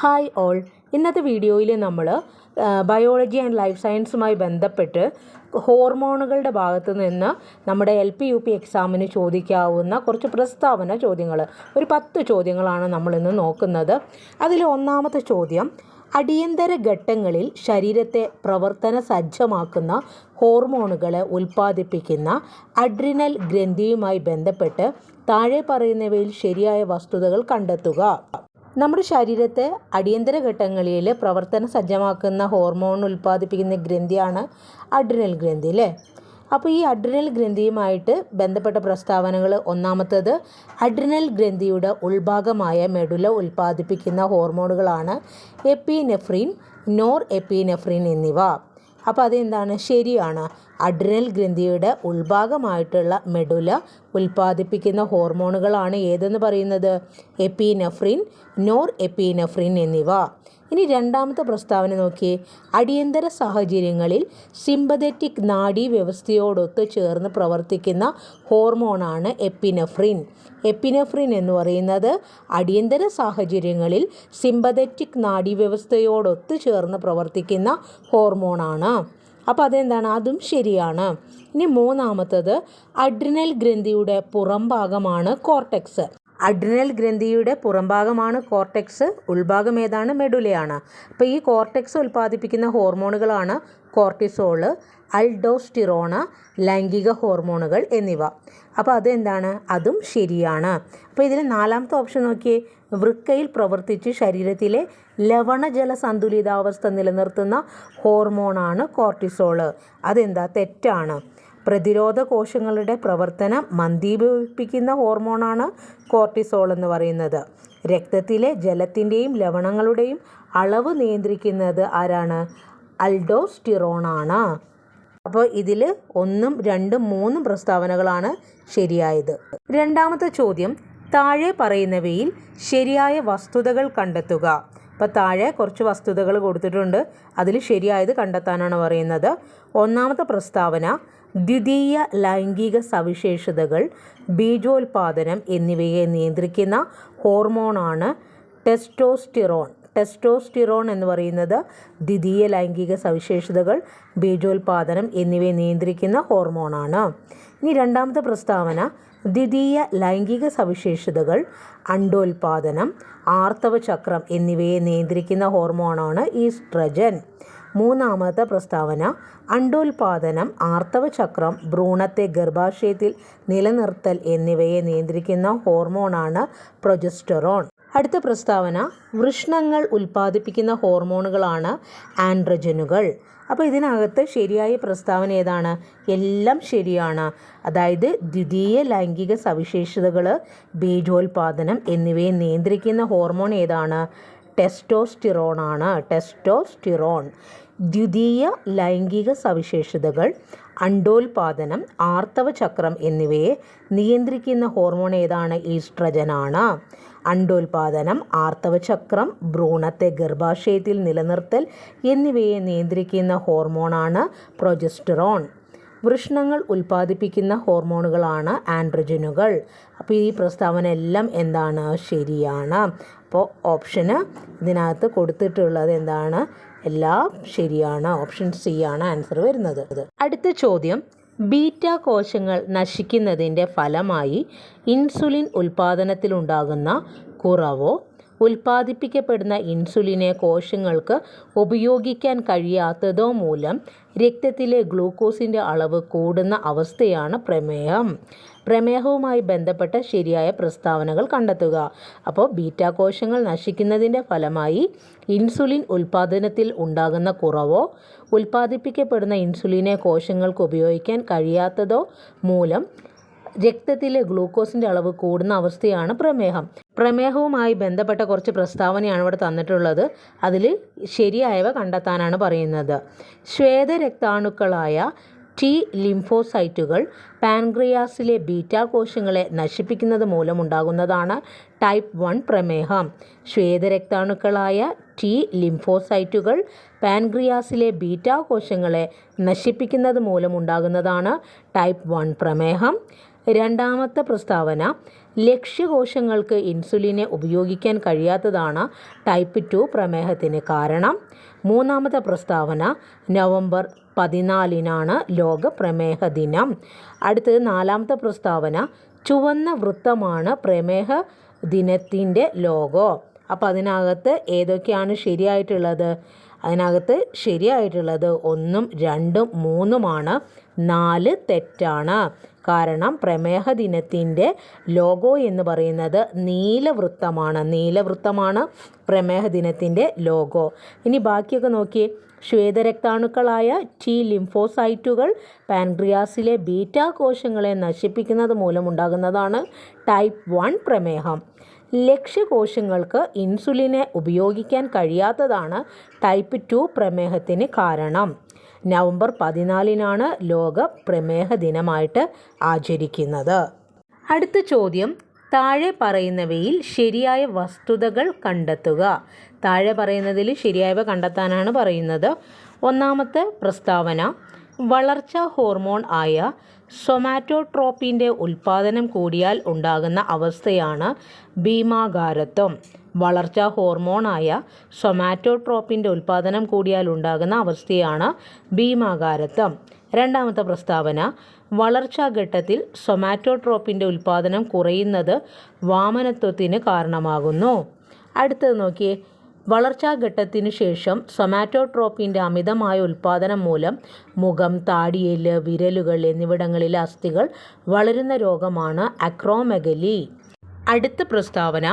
Hi all ഇന്നത്തെ വീഡിയോയിൽ നമ്മൾ ബയോളജി ആൻഡ് ലൈഫ് സയൻസുമായി ബന്ധപ്പെട്ട് ഹോർമോണുകളുടെ ഭാഗത്ത് നിന്ന് നമ്മുടെ എൽ പി യു പി എക്സാമിന് ചോദിക്കാവുന്ന കുറച്ച് പ്രസ്താവന ചോദ്യങ്ങൾ ഒരു പത്ത് ചോദ്യങ്ങളാണ് നമ്മളിന്ന് നോക്കുന്നത്. അതിൽ ഒന്നാമത്തെ ചോദ്യം അടിയന്തര ഘട്ടങ്ങളിൽ ശരീരത്തെ പ്രവർത്തന സജ്ജമാക്കുന്ന ഹോർമോണുകളെ ഉൽപ്പാദിപ്പിക്കുന്ന അഡ്രിനൽ ഗ്രന്ഥിയുമായി ബന്ധപ്പെട്ട് താഴെ പറയുന്നവയിൽ ശരിയായ വസ്തുതകൾ കണ്ടെത്തുക. നമ്മുടെ ശരീരത്തെ അടിയന്തര ഘട്ടങ്ങളിൽ പ്രവർത്തന സജ്ജമാക്കുന്ന ഹോർമോൺ ഉൽപ്പാദിപ്പിക്കുന്ന ഗ്രന്ഥിയാണ് അഡ്രിനൽ ഗ്രന്ഥി അല്ലേ? അപ്പോൾ ഈ അഡ്രിനൽ ഗ്രന്ഥിയുമായിട്ട് ബന്ധപ്പെട്ട പ്രസ്താവനകൾ ഒന്നാമത്തേത് അഡ്രിനൽ ഗ്രന്ഥിയുടെ ഉൾഭാഗമായ മെഡുല ഉൽപ്പാദിപ്പിക്കുന്ന ഹോർമോണുകളാണ് എപ്പിനെഫ്രീൻ നോർ എപ്പിനെഫ്രീൻ എന്നിവ. അപ്പോൾ അതെന്താണ്? ശരിയാണ്. അഡ്രിനൽ ഗ്രന്ഥിയുടെ ഉൾഭാഗമായിട്ടുള്ള മെഡുല ഉൽപ്പാദിപ്പിക്കുന്ന ഹോർമോണുകളാണ് ഏതെന്ന് പറയുന്നത്? എപ്പിനെഫ്രിൻ നോർ എപ്പിനെഫ്രിൻ എന്നിവ. ഇനി രണ്ടാമത്തെ പ്രസ്താവന നോക്കിയേ. അടിയന്തര സാഹചര്യങ്ങളിൽ സിമ്പതറ്റിക് നാഡി വ്യവസ്ഥയോടൊത്ത് ചേർന്ന് പ്രവർത്തിക്കുന്ന ഹോർമോണാണ് എപ്പിനെഫ്രിൻ. എപ്പിനെഫ്രിൻ എന്ന് പറയുന്നത് അടിയന്തര സാഹചര്യങ്ങളിൽ സിമ്പതറ്റിക് നാഡീവ്യവസ്ഥയോടൊത്ത് ചേർന്ന് പ്രവർത്തിക്കുന്ന ഹോർമോണാണ്. അപ്പോൾ അതെന്താണ്? അതും ശരിയാണ്. ഇനി മൂന്നാമത്തത് അഡ്രിനൽ ഗ്രന്ഥിയുടെ പുറംഭാഗമാണ് കോർട്ടെക്സ് അഡ്രിനൽ ഗ്രന്ഥിയുടെ പുറംഭാഗമാണ് കോർട്ടെക്സ് ഉൾഭാഗം ഏതാണ്? മെഡുലയാണ് അപ്പോൾ ഈ കോർട്ടെക്സ് ഉൽപ്പാദിപ്പിക്കുന്ന ഹോർമോണുകളാണ് കോർട്ടിസോൾ അൾഡോസ്റ്റിറോണ ലൈംഗിക ഹോർമോണുകൾ എന്നിവ. അപ്പോൾ അതെന്താണ്? അതും ശരിയാണ്. അപ്പോൾ ഇതിൽ നാലാമത്തെ ഓപ്ഷൻ നോക്കിയേ. വൃക്കയിൽ പ്രവർത്തിച്ച് ശരീരത്തിലെ ലവണജല സന്തുലിതാവസ്ഥ നിലനിർത്തുന്ന ഹോർമോണാണ് കോർട്ടിസോൾ. അതെന്താ? തെറ്റാണ്. പ്രതിരോധ കോശങ്ങളുടെ പ്രവർത്തനം മന്ദീഭവിപ്പിക്കുന്ന ഹോർമോണാണ് കോർട്ടിസോൾ എന്ന് പറയുന്നത്. രക്തത്തിലെ ജലത്തിന്റെയും ലവണങ്ങളുടെയും അളവ് നിയന്ത്രിക്കുന്നത് ആരാണ്? അൾഡോസ്റ്റിറോണാണ് അപ്പോൾ ഇതിൽ ഒന്നും രണ്ടും മൂന്നും പ്രസ്താവനകളാണ് ശരിയായത്. രണ്ടാമത്തെ ചോദ്യം താഴെ പറയുന്നവയിൽ ശരിയായ വസ്തുതകൾ കണ്ടെത്തുക. അപ്പോൾ താഴെ കുറച്ച് വസ്തുതകൾ കൊടുത്തിട്ടുണ്ട്. അതിൽ ശരിയായത് കണ്ടെത്താനാണ് പറയുന്നത്. ഒന്നാമത്തെ പ്രസ്താവന ദ്വിതീയ ലൈംഗിക സവിശേഷതകൾ ബീജോൽപാദനം എന്നിവയെ നിയന്ത്രിക്കുന്ന ഹോർമോണാണ് ടെസ്റ്റോസ്റ്റിറോൺ. ടെസ്റ്റോസ്റ്റിറോൺ എന്ന് പറയുന്നത് ദ്വിതീയ ലൈംഗിക സവിശേഷതകൾ ബീജോൽപാദനം എന്നിവയെ നിയന്ത്രിക്കുന്ന ഹോർമോണാണ്. ഇനി രണ്ടാമത്തെ പ്രസ്താവന ദ്വിതീയ ലൈംഗിക സവിശേഷതകൾ അണ്ടോൽപാദനം ആർത്തവ ചക്രം എന്നിവയെ നിയന്ത്രിക്കുന്ന ഹോർമോണാണ് ഈസ്ട്രജൻ. മൂന്നാമത്തെ പ്രസ്താവന അണ്ടോൽപാദനം ആർത്തവ ചക്രം ഭ്രൂണത്തെ ഗർഭാശയത്തിൽ നിലനിർത്തൽ എന്നിവയെ നിയന്ത്രിക്കുന്ന ഹോർമോണാണ് പ്രൊജസ്റ്ററോൺ. അടുത്ത പ്രസ്താവന വൃഷ്ണങ്ങൾ ഉൽപ്പാദിപ്പിക്കുന്ന ഹോർമോണുകളാണ് ആൻഡ്രജനുകൾ. അപ്പോൾ ഇതിനകത്ത് ശരിയായ പ്രസ്താവന ഏതാണ്? എല്ലാം ശരിയാണ്. അതായത് ദ്വിതീയ ലൈംഗിക സവിശേഷതകൾ ബീജോൽപാദനം എന്നിവയെ നിയന്ത്രിക്കുന്ന ഹോർമോൺ ഏതാണ്? ടെസ്റ്റോസ്റ്റിറോൺ ആണ് ടെസ്റ്റോസ്റ്റിറോൺ. ദ്വിതീയ ലൈംഗിക സവിശേഷതകൾ അണ്ടോൽപാദനം ആർത്തവചക്രം എന്നിവയെ നിയന്ത്രിക്കുന്ന ഹോർമോൺ ഏതാണ്? ഈസ്ട്രജനാണ്. അണ്ടോൽപാദനം ആർത്തവചക്രം ഭ്രൂണത്തെ ഗർഭാശയത്തിൽ നിലനിർത്തൽ എന്നിവയെ നിയന്ത്രിക്കുന്ന ഹോർമോണാണ് പ്രൊജസ്റ്ററോൺ. വൃഷ്ണങ്ങൾ ഉൽപ്പാദിപ്പിക്കുന്ന ഹോർമോണുകളാണ് ആൻഡ്രജനുകൾ. അപ്പോൾ ഈ പ്രസ്താവന എല്ലാം എന്താണ്? ശരിയാണ്. അപ്പോൾ ഓപ്ഷന് ഇതിനകത്ത് കൊടുത്തിട്ടുള്ളത് എന്താണ്? എല്ലാം ശരിയാണ്. ഓപ്ഷൻ സി ആണ് ആൻസർ വരുന്നത്. അടുത്ത ചോദ്യം. ബീറ്റ കോശങ്ങൾ നശിക്കുന്നതിന്റെ ഫലമായി ഇൻസുലിൻ ഉൽപ്പാദനത്തിലുണ്ടാകുന്ന കുറവോ ഉൽപ്പാദിപ്പിക്കപ്പെടുന്ന ഇൻസുലിനെ കോശങ്ങൾക്ക് ഉപയോഗിക്കാൻ കഴിയാത്തതോ മൂലം രക്തത്തിലെ ഗ്ലൂക്കോസിന്റെ അളവ് കൂടുന്ന അവസ്ഥയാണ് പ്രമേഹം പ്രമേഹവുമായി ബന്ധപ്പെട്ട ശരിയായ പ്രസ്താവനകൾ കണ്ടെത്തുക. അപ്പോൾ ബീറ്റ കോശങ്ങൾ നശിക്കുന്നതിന്റെ ഫലമായി ഇൻസുലിൻ ഉൽപ്പാദനത്തിൽ ഉണ്ടാകുന്ന കുറവോ ഉൽപ്പാദിപ്പിക്കപ്പെടുന്ന ഇൻസുലിനെ കോശങ്ങൾക്ക് ഉപയോഗിക്കാൻ കഴിയാത്തതോ മൂലം രക്തത്തിലെ ഗ്ലൂക്കോസിന്റെ അളവ് കൂടുന്ന അവസ്ഥയാണ് പ്രമേഹം. പ്രമേഹവുമായി ബന്ധപ്പെട്ട കുറച്ച് പ്രസ്താവനയാണ് ഇവിടെ തന്നിട്ടുള്ളത്. അതിൽ ശരിയായവ കണ്ടെത്താനാണ് പറയുന്നത്. ശ്വേതരക്താണുക്കളായ ടി ലിംഫോസൈറ്റുകൾ പാൻക്രിയാസിലെ ബീറ്റാ കോശങ്ങളെ നശിപ്പിക്കുന്നത് മൂലമുണ്ടാകുന്നതാണ് ടൈപ്പ് വൺ പ്രമേഹം. ശ്വേതരക്താണുക്കളായ ടി ലിംഫോസൈറ്റുകൾ പാൻക്രിയാസിലെ ബീറ്റാ കോശങ്ങളെ നശിപ്പിക്കുന്നത് മൂലമുണ്ടാകുന്നതാണ് ടൈപ്പ് വൺ പ്രമേഹം. രണ്ടാമത്തെ പ്രസ്താവന ലക്ഷ്യകോശങ്ങൾക്ക് ഇൻസുലിനെ ഉപയോഗിക്കാൻ കഴിയാത്തതാണ് ടൈപ്പ് ടു പ്രമേഹത്തിന് കാരണം. മൂന്നാമത്തെ പ്രസ്താവന നവംബർ പതിനാലിനാണ് ലോക പ്രമേഹ ദിനം അടുത്തത് നാലാമത്തെ പ്രസ്താവന ചുവന്ന വൃത്തമാണ് പ്രമേഹ ദിനത്തിന്റെ ലോഗോ അപ്പോൾ അതിനകത്ത് ഏതൊക്കെയാണ് ശരിയായിട്ടുള്ളത്? അതിനകത്ത് ശരിയായിട്ടുള്ളത് ഒന്നും രണ്ടും മൂന്നുമാണ്. നാല് തെറ്റാണ്. കാരണം പ്രമേഹ ദിനത്തിന്റെ ലോഗോ എന്ന് പറയുന്നത് നീലവൃത്തമാണ്. നീലവൃത്തമാണ് പ്രമേഹ ദിനത്തിന്റെ ലോഗോ ഇനി ബാക്കിയൊക്കെ നോക്കിയേ. ശ്വേതരക്താണുക്കളായ ടി ലിംഫോസൈറ്റുകൾ പാൻക്രിയാസിലെ ബീറ്റാ കോശങ്ങളെ നശിപ്പിക്കുന്നത് മൂലമുണ്ടാകുന്നതാണ് ടൈപ്പ് വൺ പ്രമേഹം. ലക്ഷ്യകോശങ്ങൾക്ക് ഇൻസുലിനെ ഉപയോഗിക്കാൻ കഴിയാത്തതാണ് ടൈപ്പ് ടു പ്രമേഹത്തിന് കാരണം. നവംബർ പതിനാലിനാണ് ലോക പ്രമേഹ ദിനമായിട്ട് ആചരിക്കുന്നത്. അടുത്ത ചോദ്യം. താഴെ പറയുന്നവയിൽ ശരിയായ വസ്തുതകൾ കണ്ടെത്തുക. താഴെ പറയുന്നതിൽ ശരിയായവ കണ്ടെത്താനാണ് പറയുന്നത്. ഒന്നാമത്തെ പ്രസ്താവന വളർച്ചാ ഹോർമോൺ ആയ സൊമാറ്റോട്രോപ്പിന്റെ ഉൽപ്പാദനം കൂടിയാൽ ഉണ്ടാകുന്ന അവസ്ഥയാണ് ഭീമാകാരത്വം. വളർച്ചാ ഹോർമോണായ സൊമാറ്റോട്രോപ്പിന്റെ ഉൽപ്പാദനം കൂടിയാൽ ഉണ്ടാകുന്ന അവസ്ഥയാണ് ഭീമാകാരത്വം. രണ്ടാമത്തെ പ്രസ്താവന വളർച്ചാഘട്ടത്തിൽ സൊമാറ്റോട്രോപ്പിന്റെ ഉൽപ്പാദനം കുറയുന്നത് വാമനത്വത്തിന് കാരണമാകുന്നു. അടുത്തത് നോക്കിയേ വളർച്ചാഘട്ടത്തിനു ശേഷം സൊമാറ്റോട്രോപ്പിന്റെ അമിതമായ ഉൽപാദനം മൂലം മുഖം താടിയെല്ല് വിരലുകൾ എന്നിവിടങ്ങളിലെ അസ്ഥികൾ വളരുന്ന രോഗമാണ് അക്രോമെഗലി. അടുത്ത പ്രസ്താവന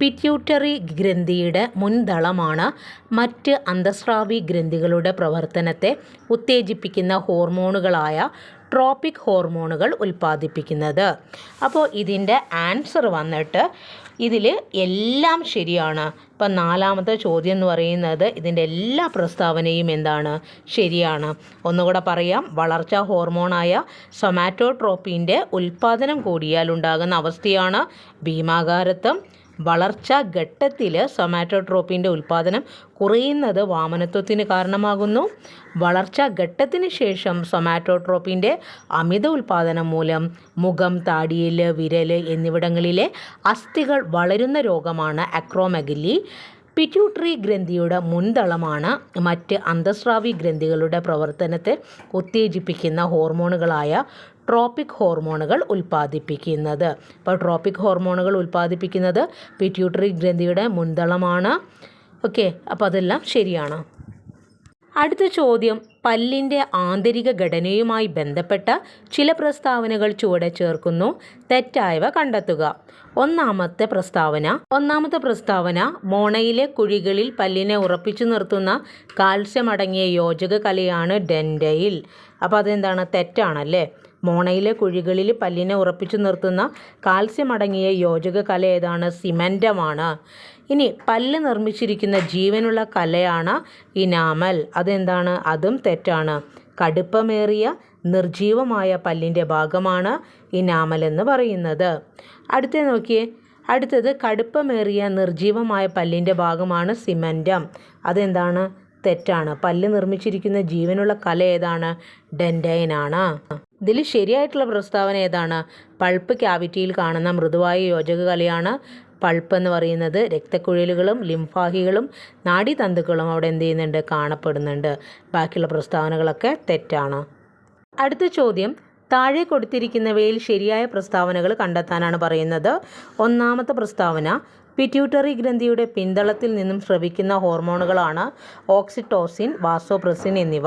പിറ്റ്യൂട്ടറി ഗ്രന്ഥിയുടെ മുൻതളമാണ് മറ്റ് അന്തസ്രാവി ഗ്രന്ഥികളുടെ പ്രവർത്തനത്തെ ഉത്തേജിപ്പിക്കുന്ന ഹോർമോണുകളായ ട്രോപ്പിക് ഹോർമോണുകൾ ഉൽപ്പാദിപ്പിക്കുന്നത്. അപ്പോൾ ഇതിന്റെ ആൻസർ വന്നിട്ട് ഇതിൽ എല്ലാം ശരിയാണ്. ഇപ്പം നാലാമത്തെ ചോദ്യം എന്ന് പറയുന്നത് ഇതിന്റെ എല്ലാ പ്രസ്താവനയും എന്താണ്? ശരിയാണ്. ഒന്നുകൂടെ പറയാം. വളർച്ചാ ഹോർമോണായ സൊമാറ്റോട്രോപ്പിന്റെ ഉൽപ്പാദനം കൂടിയാൽ ഉണ്ടാകുന്ന അവസ്ഥയാണ് ഭീമാകാരത്വം. വളർച്ചാ ഘട്ടത്തിൽ സൊമാറ്റോട്രോപ്പിന്റെ ഉൽപ്പാദനം കുറയുന്നത് വാമനത്വത്തിന് കാരണമാകുന്നു. വളർച്ചാ ഘട്ടത്തിന് ശേഷം സൊമാറ്റോട്രോപ്പിന്റെ അമിത ഉൽപ്പാദനം മൂലം മുഖം താടിയൽ വിരൽ എന്നിവിടങ്ങളിലെ അസ്ഥികൾ വളരുന്ന രോഗമാണ് അക്രോമെഗലി. പിറ്റ്യൂട്ടറി ഗ്രന്ഥിയുടെ മുൻതളമാണ് മറ്റ് അന്തസ്രാവി ഗ്രന്ഥികളുടെ പ്രവർത്തനത്തെ ഉത്തേജിപ്പിക്കുന്ന ഹോർമോണുകളായ ട്രോപ്പിക് ഹോർമോണുകൾ ഉൽപ്പാദിപ്പിക്കുന്നത്. അപ്പോൾ ട്രോപ്പിക് ഹോർമോണുകൾ ഉൽപ്പാദിപ്പിക്കുന്നത് പിറ്റ്യൂട്ടറി ഗ്രന്ഥിയുടെ മുൻതളമാണ് ഓക്കെ അപ്പോൾ അതെല്ലാം ശരിയാണ്. അടുത്ത ചോദ്യം പല്ലിന്റെ ആന്തരിക ഘടനയുമായി ബന്ധപ്പെട്ട ചില പ്രസ്താവനകൾ ചുവടെ ചേർക്കുന്നു. തെറ്റായവ കണ്ടെത്തുക. ഒന്നാമത്തെ പ്രസ്താവന ഒന്നാമത്തെ പ്രസ്താവന മോണയിലെ കുഴികളിൽ പല്ലിനെ ഉറപ്പിച്ചു നിർത്തുന്ന കാൽസ്യം അടങ്ങിയ യോജക കലയാണ് ഡെൻഡയിൽ. അപ്പോൾ അതെന്താണ്? തെറ്റാണല്ലേ? മോണയിലെ കുഴികളിൽ പല്ലിനെ ഉറപ്പിച്ചു നിർത്തുന്ന കാൽസ്യം അടങ്ങിയ യോജക കല ഏതാണ്? സിമന്റമാണ് ഇനി പല്ല് നിർമ്മിച്ചിരിക്കുന്ന ജീവനുള്ള കലയാണ് ഇനാമൽ. അതെന്താണ്? അതും തെറ്റാണ്. കടുപ്പമേറിയ നിർജീവമായ പല്ലിന്റെ ഭാഗമാണ് ഇനാമൽ എന്ന് പറയുന്നത്. അടുത്ത നോക്കിയേ. അടുത്തത് കടുപ്പമേറിയ നിർജീവമായ പല്ലിന്റെ ഭാഗമാണ് സിമന്റം അതെന്താണ്? തെറ്റാണ്. പല്ല് നിർമ്മിച്ചിരിക്കുന്ന ജീവനുള്ള കല ഏതാണ്? ഡെൻഡൈനാണ് ഇതിൽ ശരിയായിട്ടുള്ള പ്രസ്താവന ഏതാണ്? പൾപ്പ് ക്യാവിറ്റിയിൽ കാണുന്ന മൃദുവായ യോജക കലയാണ് പൾപ്പ് എന്ന് പറയുന്നത്. രക്തക്കുഴലുകളും ലിംഫാഹികളും നാഡീതന്തുക്കളും അവിടെ എന്ത് ചെയ്യുന്നുണ്ട്? കാണപ്പെടുന്നുണ്ട്. ബാക്കിയുള്ള പ്രസ്താവനകളൊക്കെ തെറ്റാണ്. അടുത്ത ചോദ്യം. താഴെ കൊടുത്തിരിക്കുന്നവയിൽ ശരിയായ പ്രസ്താവനകൾ കണ്ടെത്താനാണ് പറയുന്നത്. ഒന്നാമത്തെ പ്രസ്താവന. പിറ്റ്യൂട്ടറി ഗ്രന്ഥിയുടെ പിന്തളത്തിൽ നിന്നും ശ്രവിക്കുന്ന ഹോർമോണുകളാണ് ഓക്സിറ്റോസിൻ വാസോപ്രസിൻ എന്നിവ.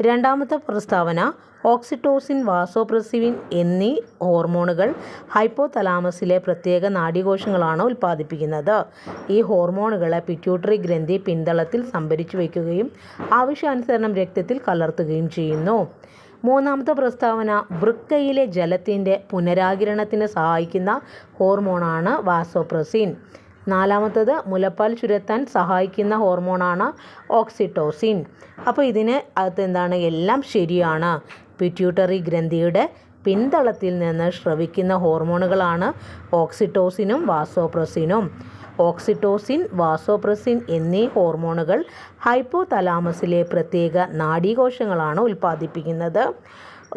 രണ്ടാമത്തെ പ്രസ്താവന ഓക്സിറ്റോസിൻ വാസോപ്രസിവിൻ എന്നീ ഹോർമോണുകൾ ഹൈപ്പോതലാമസിലെ പ്രത്യേക നാഡീകോശങ്ങളാണ് ഉൽപ്പാദിപ്പിക്കുന്നത്. ഈ ഹോർമോണുകളെ പിറ്റ്യൂട്ടറി ഗ്രന്ഥി പിന്തളത്തിൽ സംഭരിച്ചു വയ്ക്കുകയും ആവശ്യാനുസരണം രക്തത്തിൽ കലർത്തുകയും ചെയ്യുന്നു. മൂന്നാമത്തെ പ്രസ്താവന വൃക്കയിലെ ജലത്തിന്റെ പുനരാകിരണത്തിന് സഹായിക്കുന്ന ഹോർമോണാണ് വാസോപ്രസിൻ. നാലാമത്തത് മുലപ്പാൽ ചുരത്താൻ സഹായിക്കുന്ന ഹോർമോണാണ് ഓക്സിറ്റോസിൻ. അപ്പോൾ ഇതിന് അകത്ത് എന്താണ് എല്ലാം ശരിയാണ്. പിറ്റ്യൂട്ടറി ഗ്രന്ഥിയുടെ പിന്തളത്തിൽ നിന്ന് ശ്രവിക്കുന്ന ഹോർമോണുകളാണ് ഓക്സിറ്റോസിനും വാസോപ്രസിനും. ഓക്സിറ്റോസിൻ വാസോപ്രസിൻ എന്നീ ഹോർമോണുകൾ ഹൈപ്പോ തലാമസിലെ പ്രത്യേക നാഡീകോശങ്ങളാണ് ഉൽപ്പാദിപ്പിക്കുന്നത്.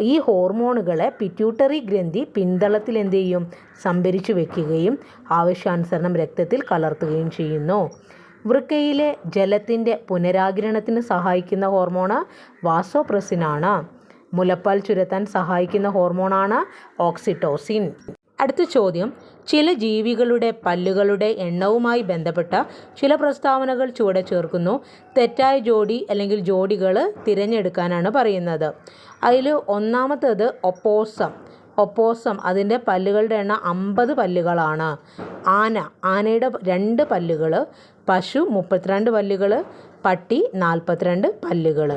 ഈ ഹോർമോണുകളെ പിറ്റ്യൂട്ടറി ഗ്രന്ഥി പിന്തളത്തിൽ എന്ത് ചെയ്യും? സംഭരിച്ചു വെക്കുകയും ആവശ്യാനുസരണം രക്തത്തിൽ കലർത്തുകയും ചെയ്യുന്നു. വൃക്കയിലെ ജലത്തിന്റെ പുനരാകിരണത്തിന് സഹായിക്കുന്ന ഹോർമോണ് വാസോപ്രസിനാണ്. മുലപ്പാൽ ചുരത്താൻ സഹായിക്കുന്ന ഹോർമോണാണ് ഓക്സിറ്റോസിൻ. അടുത്ത ചോദ്യം. ചില ജീവികളുടെ പല്ലുകളുടെ എണ്ണവുമായി ബന്ധപ്പെട്ട ചില പ്രസ്താവനകൾ ചുവടെ ചേർക്കുന്നു. തെറ്റായ ജോഡി അല്ലെങ്കിൽ ജോഡികൾ തിരഞ്ഞെടുക്കാനാണ് പറയുന്നത്. അതിൽ ഒന്നാമത്തേത് ഒപ്പോസം. ഒപ്പോസം അതിന്റെ പല്ലുകളുടെ എണ്ണം അമ്പത് പല്ലുകളാണ്. ആന. ആനയുടെ രണ്ട് പല്ലുകൾ പശു മുപ്പത്തിരണ്ട് പല്ലുകൾ പട്ടി നാൽപ്പത്തിരണ്ട് പല്ലുകൾ.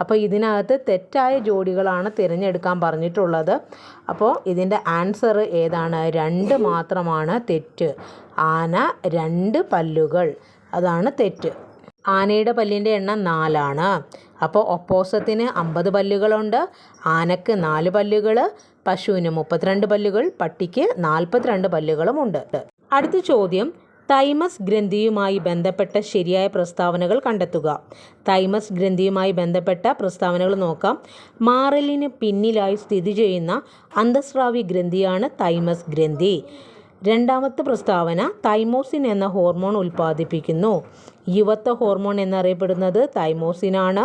അപ്പോൾ ഇതിനകത്ത് തെറ്റായ ജോഡികളാണ് തിരഞ്ഞെടുക്കാൻ പറഞ്ഞിട്ടുള്ളത്. അപ്പോൾ ഇതിന്റെ ആൻസർ ഏതാണ്? രണ്ട് മാത്രമാണ് തെറ്റ്. ആന രണ്ട് പല്ലുകൾ. അതാണ് തെറ്റ്. ആനയുടെ പല്ലിന്റെ എണ്ണം നാലാണ്. അപ്പോൾ ഒപ്പോസത്തിന് അമ്പത് പല്ലുകളുണ്ട്. ആനക്ക് നാല് പല്ലുകൾ പശുവിന് മുപ്പത്തിരണ്ട് പല്ലുകൾ പട്ടിക്ക് നാൽപ്പത്തിരണ്ട് പല്ലുകളുമുണ്ട്. അടുത്ത ചോദ്യം. തൈമസ് ഗ്രന്ഥിയുമായി ബന്ധപ്പെട്ട ശരിയായ പ്രസ്താവനകൾ കണ്ടെത്തുക. തൈമസ് ഗ്രന്ഥിയുമായി ബന്ധപ്പെട്ട പ്രസ്താവനകൾ നോക്കാം. മാറലിന് പിന്നിലായി സ്ഥിതി ചെയ്യുന്ന അന്തസ്രാവി ഗ്രന്ഥിയാണ് തൈമസ് ഗ്രന്ഥി. രണ്ടാമത്തെ പ്രസ്താവന തൈമോസിൻ എന്ന ഹോർമോൺ ഉൽപ്പാദിപ്പിക്കുന്നു. യുവത്വ ഹോർമോൺ എന്നറിയപ്പെടുന്നത് തൈമോസിനാണ്.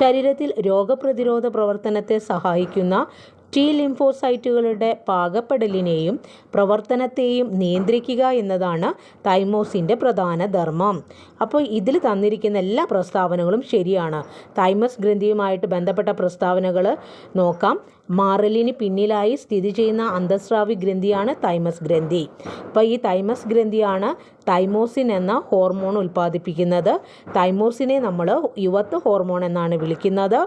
ശരീരത്തിൽ രോഗപ്രതിരോധ പ്രവർത്തനത്തെ സഹായിക്കുന്ന ടി ലിംഫോസൈറ്റുകളുടെ പാകപ്പെടലിനെയും പ്രവർത്തനത്തെയും നിയന്ത്രിക്കുക എന്നതാണ് തൈമോസിന്റെ പ്രധാന ധർമ്മം. അപ്പോൾ ഇതിൽ തന്നിരിക്കുന്ന എല്ലാ പ്രസ്താവനകളും ശരിയാണ്. തൈമസ് ഗ്രന്ഥിയുമായിട്ട് ബന്ധപ്പെട്ട പ്രസ്താവനകൾ നോക്കാം. മാറലിന് പിന്നിലായി സ്ഥിതി ചെയ്യുന്ന അന്തസ്രാവി ഗ്രന്ഥിയാണ് തൈമസ് ഗ്രന്ഥി. അപ്പോൾ ഈ തൈമസ് ഗ്രന്ഥിയാണ് തൈമോസിൻ എന്ന ഹോർമോൺ ഉൽപ്പാദിപ്പിക്കുന്നത്. തൈമോസിനെ നമ്മൾ യുവത്വ ഹോർമോൺ എന്നാണ് വിളിക്കുന്നത്.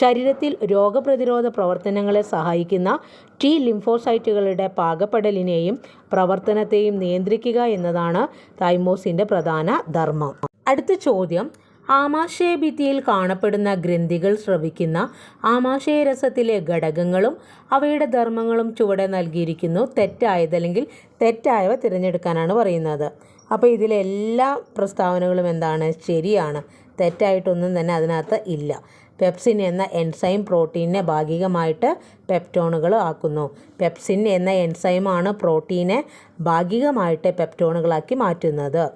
ശരീരത്തിൽ രോഗപ്രതിരോധ പ്രവർത്തനങ്ങളെ സഹായിക്കുന്ന ടി ലിംഫോസൈറ്റുകളുടെ പാകപ്പെടലിനെയും പ്രവർത്തനത്തെയും നിയന്ത്രിക്കുക എന്നതാണ് തൈമോസിന്റെ പ്രധാന ധർമ്മം. അടുത്ത ചോദ്യം ആമാശയഭിത്തിയിൽ കാണപ്പെടുന്ന ഗ്രന്ഥികൾ സ്രവിക്കുന്ന ആമാശയരസത്തിലെ ഘടകങ്ങളും അവയുടെ ധർമ്മങ്ങളും ചുവടെ നൽകിയിരിക്കുന്നു. തെറ്റായതല്ലെങ്കിൽ തെറ്റായവ തിരഞ്ഞെടുക്കാനാണ് പറയുന്നത്. അപ്പോൾ ഇതിലെ എല്ലാ പ്രസ്താവനകളും എന്താണ്? ശരിയാണ്. തെറ്റായിട്ടൊന്നും തന്നെ അതിനകത്ത് ഇല്ല. പെപ്സിൻ എന്ന എൻസൈം പ്രോട്ടീനെ ഭാഗികമായിട്ട് പെപ്റ്റോണുകൾ ആക്കുന്നു. പെപ്സിൻ എന്ന എൻസൈമാണ് പ്രോട്ടീനെ ഭാഗികമായിട്ട് പെപ്റ്റോണുകളാക്കി മാറ്റുന്നത്.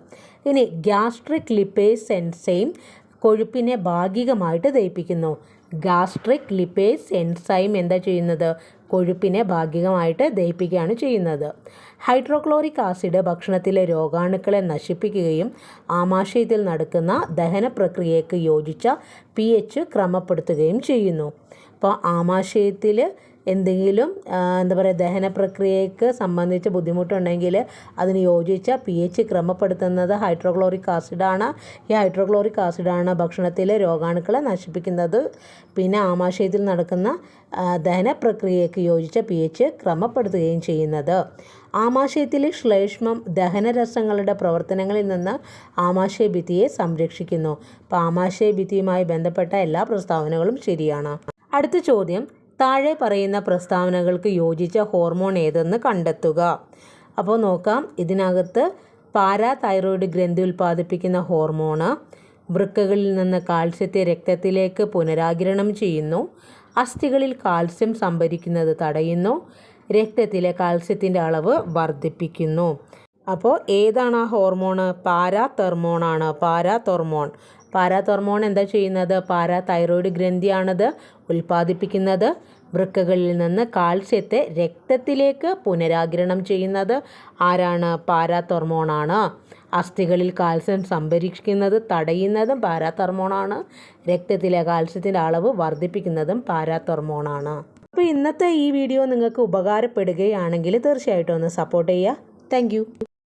ഇനി ഗ്യാസ്ട്രിക് ലിപ്പേസ് എൻസൈം കൊഴുപ്പിനെ ഭാഗികമായിട്ട് ദഹിപ്പിക്കുന്നു. ഗാസ്ട്രിക് ലിപ്പേസ് എൻസൈം എന്താ ചെയ്യുന്നത്? കൊഴുപ്പിനെ ഭാഗികമായിട്ട് ദഹിപ്പിക്കുകയാണ് ചെയ്യുന്നത്. ഹൈഡ്രോക്ലോറിക് ആസിഡ് ഭക്ഷണത്തിലെ രോഗാണുക്കളെ നശിപ്പിക്കുകയും ആമാശയത്തിൽ നടക്കുന്ന ദഹന പ്രക്രിയയ്ക്ക് യോജിച്ച പി എച്ച് ക്രമപ്പെടുത്തുകയും ചെയ്യുന്നു. അപ്പോൾ ആമാശയത്തിൽ എന്തെങ്കിലും എന്താ പറയുക ദഹന പ്രക്രിയയ്ക്ക് സംബന്ധിച്ച് ബുദ്ധിമുട്ടുണ്ടെങ്കിൽ അതിന് യോജിച്ച പി എച്ച് ക്രമപ്പെടുത്തുന്നത് ഹൈഡ്രോക്ലോറിക് ആസിഡാണ് ഈ ഹൈഡ്രോക്ലോറിക് ആസിഡാണ് ഭക്ഷണത്തിലെ രോഗാണുക്കളെ നശിപ്പിക്കുന്നത്. പിന്നെ ആമാശയത്തിൽ നടക്കുന്ന ദഹന പ്രക്രിയയ്ക്ക് യോജിച്ച പി എച്ച് ക്രമപ്പെടുത്തുകയും ചെയ്യുന്നത്. ആമാശയത്തിലെ ശ്ലേഷ്മം ദഹനരസങ്ങളുടെ പ്രവർത്തനങ്ങളിൽ നിന്ന് ആമാശയഭിത്തിയെ സംരക്ഷിക്കുന്നു. അപ്പോൾ ആമാശയ ഭിത്തിയുമായി ബന്ധപ്പെട്ട എല്ലാ പ്രസ്താവനകളും ശരിയാണ്. അടുത്ത ചോദ്യം താഴെ പറയുന്ന പ്രസ്താവനകൾക്ക് യോജിച്ച ഹോർമോൺ ഏതെന്ന് കണ്ടെത്തുക. അപ്പോൾ നോക്കാം. ഇതിനകത്ത് പാരാതൈറോയിഡ് ഗ്രന്ഥി ഉൽപ്പാദിപ്പിക്കുന്ന ഹോർമോണ് വൃക്കകളിൽ നിന്ന് കാൽസ്യത്തെ രക്തത്തിലേക്ക് പുനരാഗിരണം ചെയ്യുന്നു. അസ്ഥികളിൽ കാൽസ്യം സംഭരിക്കുന്നത് തടയുന്നു. രക്തത്തിലെ കാൽസ്യത്തിന്റെ അളവ് വർദ്ധിപ്പിക്കുന്നു. അപ്പോൾ ഏതാണ് ആ ഹോർമോണ്? പാരാതെർമോണാണ്. പാരാതെർമോൺ. പാരാതെർമോൺ എന്താ ചെയ്യുന്നത്? പാരാതൈറോയിഡ് ഗ്രന്ഥിയാണത് ഉൽപ്പാദിപ്പിക്കുന്നത്. വൃക്കകളിൽ നിന്ന് കാൽസ്യത്തെ രക്തത്തിലേക്ക് പുനരാകിരണം ചെയ്യുന്നത്. ആരാണ്? പാരാതോർമോണാണ്. അസ്ഥികളിൽ കാൽസ്യം സംഭരിക്കുന്നത് തടയുന്നതും പാരാതോർമോണാണ്. രക്തത്തിലെ കാൽസ്യത്തിന്റെ അളവ് വർദ്ധിപ്പിക്കുന്നതും പാരാതോർമോണാണ്. അപ്പോൾ ഇന്നത്തെ ഈ വീഡിയോ നിങ്ങൾക്ക് ഉപകാരപ്പെടുകയാണെങ്കിൽ തീർച്ചയായിട്ടും ഒന്ന് സപ്പോർട്ട് ചെയ്യുക. താങ്ക്